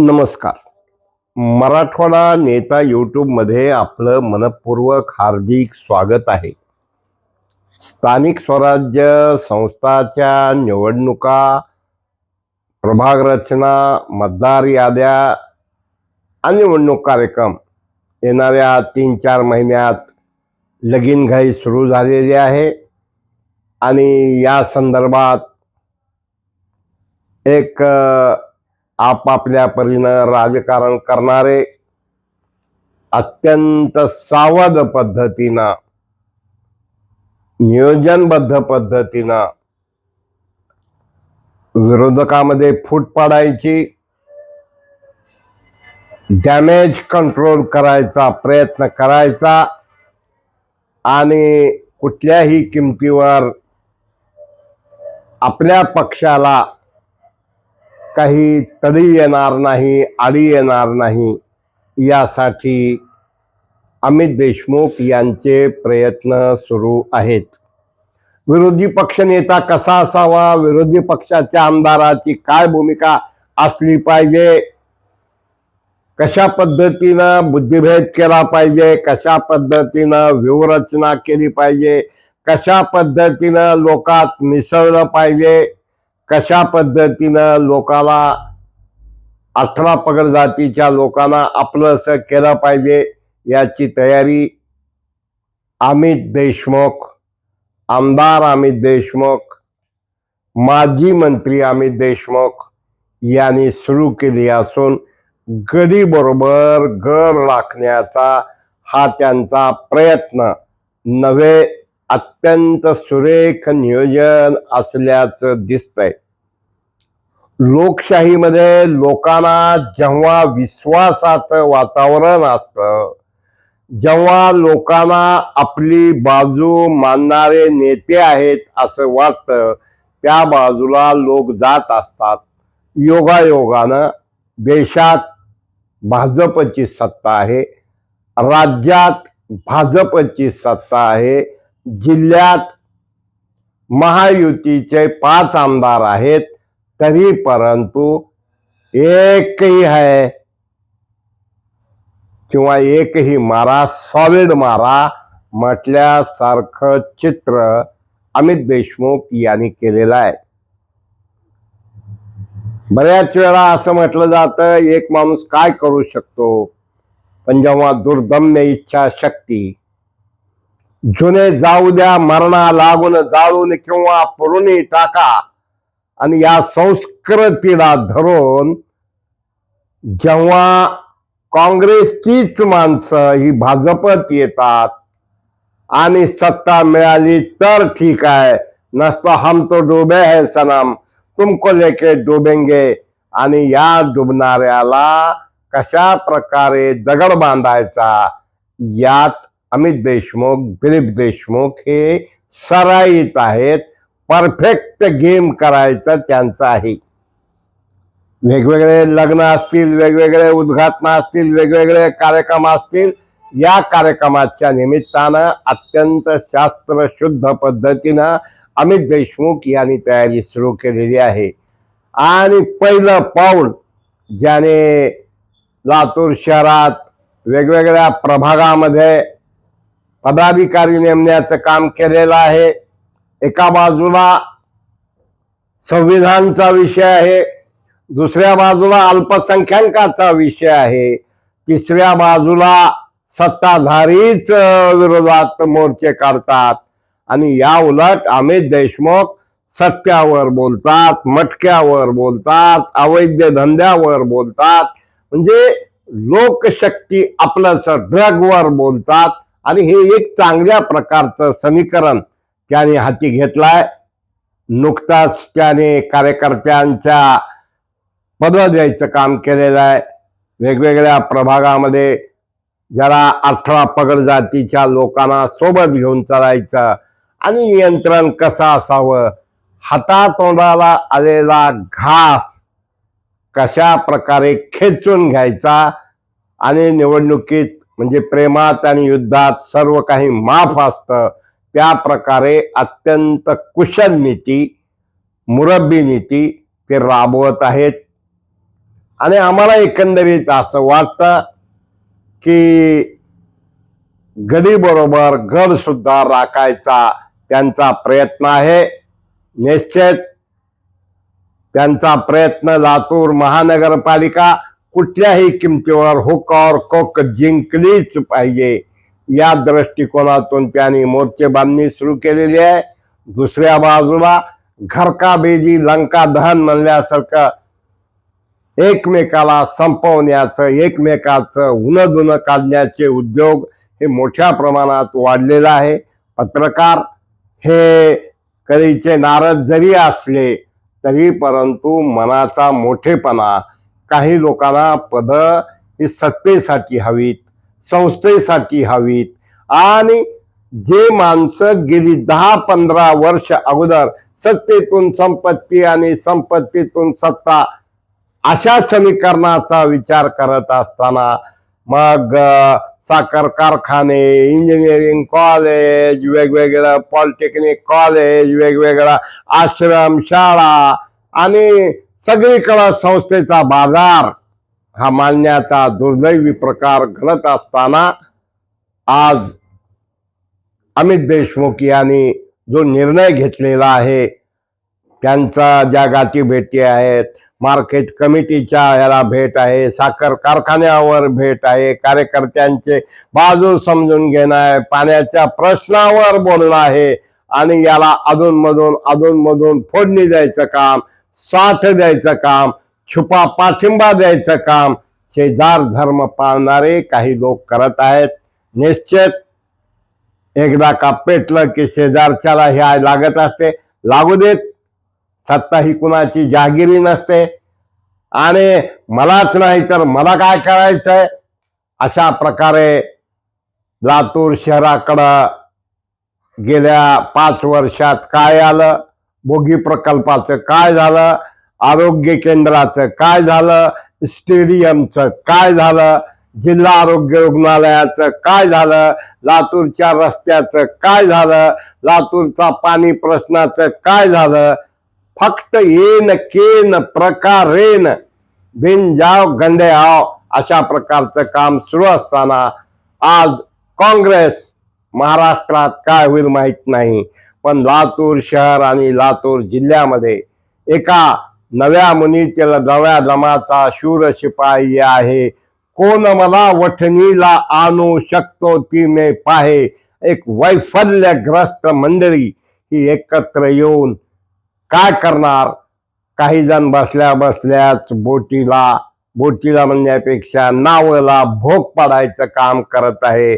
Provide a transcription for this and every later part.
नमस्कार. मराठवाडा नेता यूट्यूबमध्ये आपलं मनपूर्वक हार्दिक स्वागत आहे. स्थानिक स्वराज्य संस्थाच्या निवडणुका प्रभाग रचना मतदार याद्या आणि निवडणूक कार्यक्रम येणाऱ्या तीन चार महिन्यात लगीनघाई सुरू झालेली आहे. आणि या संदर्भात एक आपापल्या परीनं राजकारण करणारे अत्यंत सावध पद्धतीनं नियोजनबद्ध पद्धतीनं विरोधकामध्ये फूट पाडायची डॅमेज कंट्रोल करायचा प्रयत्न करायचा आणि कुठल्याही किमतीवर आपल्या पक्षाला काही तडी येणार नाही आडी येणार नाही. यासाठी अमित देशमुख यांचे प्रयत्न सुरू आहेत. विरोधी पक्षनेता कसा असावा? विरोधी पक्षाच्या आमदाराची काय भूमिका असली पाहिजे? कशा पद्धतीनं बुद्धिभेद केला पाहिजे? कशा पद्धतीनं व्यूहरचना केली पाहिजे? कशा पद्धतीनं लोकात मिसळलं पाहिजे? कशा पद्धतीनं लोकाला अठरा पगड जातीच्या लोकांना आपलं असं केलं पाहिजे याची तयारी अमित देशमुख आमदार अमित देशमुख माजी मंत्री अमित देशमुख यांनी सुरू केली असून गडीबरोबर घर राखण्याचा हा त्यांचा प्रयत्न नव्हे. अत्यंत सुरेख नियोजन असल्याचं दिसतंय. लोकशाहीमध्ये लोकांना जेव्हा विश्वासाचं वातावरण असतं जेव्हा लोकांना आपली बाजू मानणारे नेते आहेत असं वाटतं त्या बाजूला लोक जात असतात. योगायोगानं देशात भाजपची सत्ता आहे राज्यात भाजपची सत्ता आहे जिल्ह्यात महायुतीचे पाच आमदार आहेत तरी परंतु एकही आहे किंवा एकही मारा सॉलिड मारा म्हटल्यासारखं चित्र अमित देशमुख यांनी केलेलं आहे. बऱ्याच वेळा असं म्हटलं जातं एक माणूस काय करू शकतो? पण जेव्हा दुर्दम्य इच्छा शक्ती जुने जाऊ द्या मरणा लागून जाळून किंवा पुरुणी टाका. आणि या संस्कृतीला धरून जेव्हा काँग्रेसचीच माणसं ही भाजपत येतात आणि सत्ता मिळाली तर ठीक आहे. नसता हम तो डुबे है सनम. तुमको लेके डुबेंगे. आणि या डुबणाऱ्याला कशा प्रकारे दगड बांधायचा? यात अमित देशमुख दिलीप देशमुख हे सराईत आहेत. परफेक्ट गेम करायचं त्यांचं आहे. वेगवेगळे लग्न असतील वेगवेगळे उद्घाटन असतील वेगवेगळे कार्यक्रम असतील या कार्यक्रमाच्या निमित्तानं अत्यंत शास्त्रशुद्ध पद्धतीनं अमित देशमुख यांनी तयारी सुरू केलेली आहे. आणि पहिलं पाऊल ज्याने लातूर शहरात वेगवेगळ्या प्रभागामध्ये पदाधिकारी नेमण्याचं काम केलेलं आहे. एका बाजूला संविधानचा विषय आहे दुसऱ्या बाजूला अल्पसंख्याकाचा विषय आहे तिसऱ्या बाजूला सत्ताधारीच विरोधात मोर्चे काढतात आणि या उलट अमित देशमुख सत्यावर बोलतात मटक्यावर बोलतात अवैध धंद्यावर बोलतात. म्हणजे लोकशक्ती आपलंच ड्रगवर बोलतात. आणि हे एक चांगल्या प्रकारचं समीकरण त्याने हाती घेतलाय. नुकताच त्याने कार्यकर्त्यांच्या पद द्यायचं काम केलेलं आहे. वेगवेगळ्या प्रभागामध्ये जरा अठरा पगड जातीच्या लोकांना सोबत घेऊन चालायचं आणि नियंत्रण कसं असावं? हातातोंडाला आलेला घास कशा प्रकारे खेचून घ्यायचा आणि निवडणुकीत म्हणजे प्रेमात आणि युद्धात सर्व काही माफ असतं. त्या प्रकारे अत्यंत कुशल नीती मुरब्बी नीती ते राबवत आहेत. आणि आम्हाला एकंदरीत असं वाटतं की गडी बरोबर गड सुद्धा राखायचा त्यांचा प्रयत्न आहे. निश्चित त्यांचा प्रयत्न लातूर महानगरपालिका कुठल्याही किमतीवर हुक और कोक जिंकलीच पाहिजे. या दृष्टिकोनातून त्यांनी मोर्चेबांधणी सुरू केलेली आहे. दुसऱ्या बाजूला घरका बेजी लंका दहन म्हणल्यासारखं एकमेकाला संपवण्याचं एकमेकाचं उन्ह काढण्याचे उद्योग हे मोठ्या प्रमाणात वाढलेलं आहे. पत्रकार हे कधीचे नारद जरी असले तरी परंतु मनाचा मोठेपणा काही लोकांना पद ही सत्तेसाठी हवीत संस्थेसाठी हवीत. आणि जे माणसं गेली दहा पंधरा वर्ष अगोदर सत्तेतून संपत्ती आणि संपत्तीतून सत्ता अशा समीकरणाचा विचार करत असताना मग साखर कारखाने इंजिनिअरिंग कॉलेज वेगवेगळं पॉलिटेक्निक कॉलेज वेगवेगळा आश्रम शाळा आणि सगळीकडं संस्थेचा बाजार हा मानण्याचा दुर्दैवी प्रकार घडत असताना आज अमित देशमुख यांनी जो निर्णय घेतलेला आहे त्यांचा ज्या गाठी भेटी आहेत मार्केट कमिटीच्या याला भेट आहे साखर कारखान्यावर भेट आहे कार्यकर्त्यांचे बाजू समजून घेणं आहे पाण्याच्या प्रश्नावर बोलणं आहे आणि याला अधूनमधून अधूनमधून फोडणी द्यायचं काम साथ द्यायचं काम छुपा पाठिंबा द्यायचं काम शेजार धर्म पाळणारे काही लोक करत आहेत. निश्चित एकदा का पेटलं की शेजारच्याला हे लागत असते. लागू देत सत्ता ही कुणाची जागिरी नसते. आणि मलाच नाही तर मला काय करायचंय? अशा प्रकारे लातूर शहराकडं गेल्या पाच वर्षात काय आलं? बोगी प्रकल्पाचं काय झालं? आरोग्य केंद्राचं काय झालं? स्टेडियमचं काय झालं? जिल्हा आरोग्य रुग्णालयाचं काय झालं? लातूरच्या रस्त्याचं काय झालं? लातूरचा पाणी प्रश्नाचं काय झालं? फक्त येन केन प्रकारेन बिन जाव गंडे आव अशा प्रकारचं काम सुरू असताना आज काँग्रेस महाराष्ट्रात काय होईल माहीत नाही. पण लातूर शहर आणि लातूर जिल्ह्यामध्ये एका नव्या मुनीतील नव्या दमाचा शूर शिपाई आहे. कोण मला वठणीला आणू शकतो ती मी पाहे. एक वैफल्यग्रस्त मंडळी ही एकत्र येऊन काय करणार? काही जण बसल्या बसल्याच बोटीला बोटीला म्हणण्यापेक्षा नावला भोग पाडायचं काम करत आहे.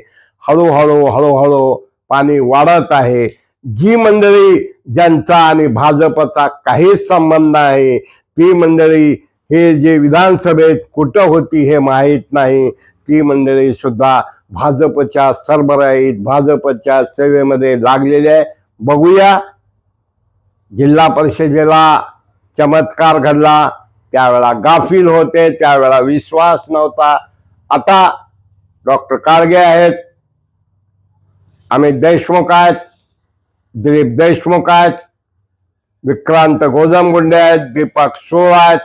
हळूहळू हळूहळू पाणी वाढत आहे. जी मंडळी ज्यांचा आणि भाजपचा काहीच संबंध आहे ती मंडळी हे जे विधानसभेत कुठं होती हे माहीत नाही. ती मंडळी सुद्धा भाजपच्या सरबराईत भाजपच्या सेवेमध्ये लागलेली आहे. बघूया. जिल्हा परिषदेला चमत्कार घडला. त्यावेळा गाफील होते त्यावेळा विश्वास नव्हता. आता डॉक्टर काळगे आहेत. अमित देशमुख आहेत. दिलीप देशमुख आहेत विक्रांत गोजमगुंडे आहेत दीपक सोळ आहेत.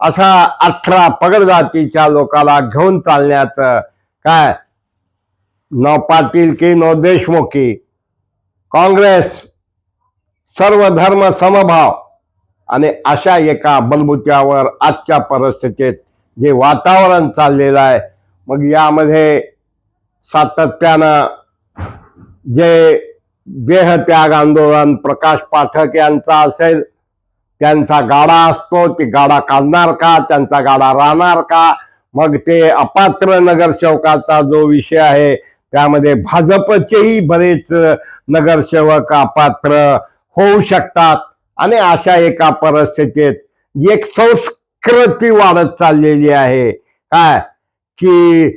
असा अठरा पगड जातीच्या लोकाला घेऊन चालण्याचं काय? न पाटील की न देशमुखी काँग्रेस सर्व धर्म समभाव आणि अशा एका बलबुत्यावर आजच्या परिस्थितीत जे वातावरण चाललेलं आहे मग यामध्ये सातत्यानं जे देहत्याग आंदोलन प्रकाश पाठक यांचा असेल त्यांचा गाडा असतो ती गाडा काढणार का त्यांचा गाडा राहणार का? मग ते अपात्र नगरसेवकाचा जो विषय आहे त्यामध्ये भाजपचेही बरेच नगरसेवक अपात्र होऊ शकतात. आणि अशा एका परिस्थितीत एक संस्कृती वाढत चाललेली आहे. काय? की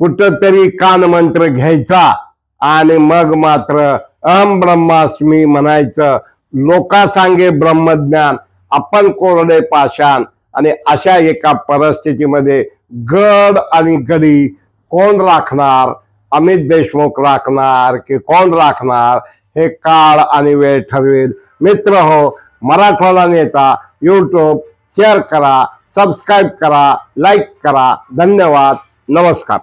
कुठंतरी कानमंत्र घ्यायचा आणि मग मात्र अम ब्रह्मास्मी म्हणायचं. लोका सांगे ब्रह्मज्ञान आपण कोरडे पाषाण आणि अशा एका परिस्थितीमध्ये गड आणि गडी कोण राखणार? अमित देशमुख राखणार की कोण राखणार? हे काळ आणि वेळ ठरवेल. मित्र हो मराठवाडा नेता यूट्यूब शेअर करा सबस्क्राईब करा लाईक करा. धन्यवाद. नमस्कार.